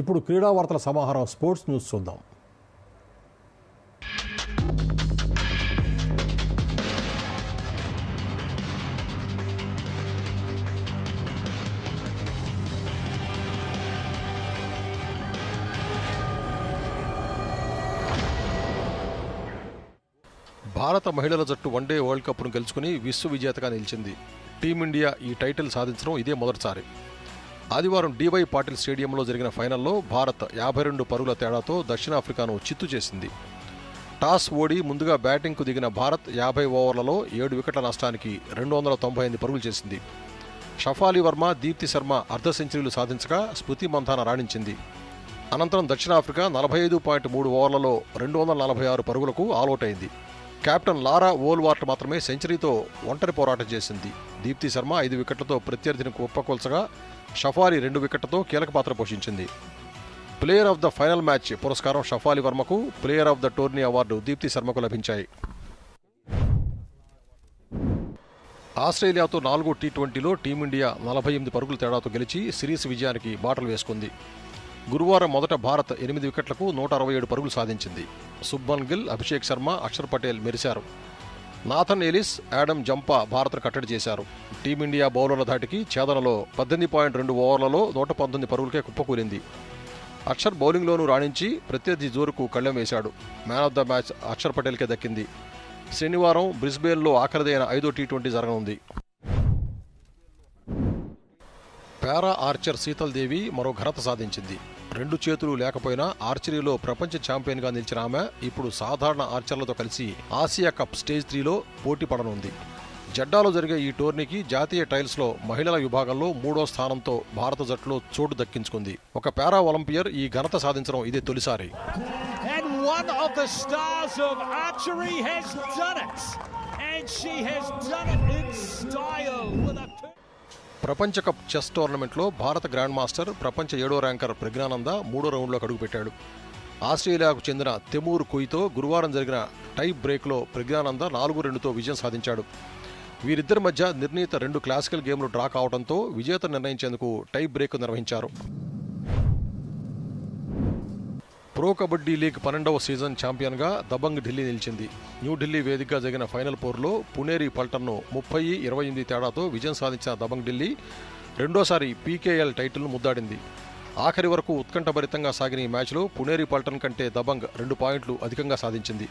ఇప్పుడు క్రీడా వార్తల సమాహారం స్పోర్ట్స్ న్యూస్ చూద్దాం. భారత మహిళల జట్టు వన్డే వరల్డ్ కప్ను గెలుచుకుని విశ్వ విజేతగా నిలిచింది. టీమిండియా ఈ టైటిల్ సాధించడం ఇదే మొదటిసారి. ఆదివారం డివై పాటిల్ స్టేడియంలో జరిగిన ఫైనల్లో భారత్ యాభై రెండు పరుగుల తేడాతో దక్షిణాఫ్రికాను చిత్తు చేసింది. టాస్ ఓడి ముందుగా బ్యాటింగ్కు దిగిన భారత్ యాభై ఓవర్లలో ఏడు వికెట్ల నష్టానికి రెండు వందల తొంభై ఎనిమిది పరుగులు చేసింది. షఫాలి వర్మ దీప్తి శర్మ అర్ధ సెంచరీలు సాధించగా స్మృతి మంథాన రాణించింది. అనంతరం దక్షిణాఫ్రికా నలభై ఐదు పాయింట్ మూడు ఓవర్లలో రెండు వందల నలభై ఆరు పరుగులకు ఆలౌట్ అయింది. కెప్టెన్ లారా ఓల్వార్ట్ మాత్రమే సెంచరీతో ఒంటరి పోరాటం చేసింది. దీప్తి శర్మ ఐదు వికెట్లతో ప్రత్యర్థిని కుప్పకొల్చగా షఫాలి రెండు వికెట్లతో కీలక పాత్ర పోషించింది. Player of the final match పురస్కారం Shafali వర్మకు player of the tourney award Deepti శర్మకు లభించాయి. ఆస్ట్రేలియాతో నాలుగో టీ ట్వంటీలో టీమిండియా నలభై ఎనిమిది పరుగుల తేడాతో గెలిచి సిరీస్ విజయానికి బాటలు వేసుకుంది. గురువారం మొదట భారత్ ఎనిమిది వికెట్లకు నూట అరవై ఏడు పరుగులు సాధించింది. సుబ్బన్ గిల్ అభిషేక్ శర్మ అక్షర్ పటేల్ మెరిశారు. నాథన్ ఎలిస్ యాడమ్ జంపా భారత్ను కట్టడి చేశారు. టీమిండియా బౌలర్ల ధాటికి ఛేదనలో పద్దెనిమిది పాయింట్ రెండు ఓవర్లలో నూట పంతొమ్మిది పరుగులకే కుప్పకూలింది. అక్షర్ బౌలింగ్లోనూ రాణించి ప్రత్యర్థి జోరుకు కళ్ళెం వేశాడు. Man of the match Axar పటేల్కే దక్కింది. శనివారం బ్రిస్బేన్లో ఆఖరిదైన ఐదో టీ ట్వంటీ జరగనుంది. పారా ఆర్చర్ సీతల్దేవి మరో ఘనత సాధించింది. రెండు చేతులు లేకపోయినా ఆర్చరీలో ప్రపంచ ఛాంపియన్గా నిలిచిన ఆమె ఇప్పుడు సాధారణ ఆర్చర్లతో కలిసి ఆసియా కప్ స్టేజ్ త్రీలో పోటీ పడనుంది. జెడ్డాలో జరిగే ఈ టోర్నీకి జాతీయ టైల్స్లో మహిళల విభాగంలో మూడో స్థానంతో భారత జట్టులో చోటు దక్కించుకుంది. ఒక పారా ఒలింపియర్ ఈ ఘనత సాధించడం ఇదే తొలిసారి. And she has done it in ప్రపంచ కప్ చెస్ టోర్నమెంట్లో భారత గ్రాండ్ మాస్టర్ ప్రపంచ ఏడో ర్యాంకర్ ప్రజ్ఞానంద మూడో రౌండ్లోకి అడుగుపెట్టాడు. ఆస్ట్రేలియాకు చెందిన తెమూర్ కుయితో గురువారం జరిగిన టై బ్రేక్లో ప్రజ్ఞానంద నాలుగు రెండుతో విజయం సాధించాడు. వీరిద్దరి మధ్య నిర్ణీత రెండు క్లాసికల్ గేమ్లు డ్రా కావడంతో విజేత నిర్ణయించేందుకు టై బ్రేక్ నిర్వహించారు. ప్రో కబడ్డీ లీగ్ పన్నెండవ సీజన్ ఛాంపియన్గా దబంగ్ ఢిల్లీ నిలిచింది. న్యూఢిల్లీ వేదికగా జరిగిన ఫైనల్ పోర్లో పునేరి పల్టన్ను ముప్పై ఇరవై ఎనిమిది తేడాతో విజయం సాధించిన దబంగ్ ఢిల్లీ రెండోసారి పీకేఎల్ టైటిల్ను ముద్దాడింది. ఆఖరి వరకు ఉత్కంఠభరితంగా సాగిన ఈ మ్యాచ్లో పునేరి పల్టన్ కంటే దబంగ్ రెండు పాయింట్లు అధికంగా సాధించింది.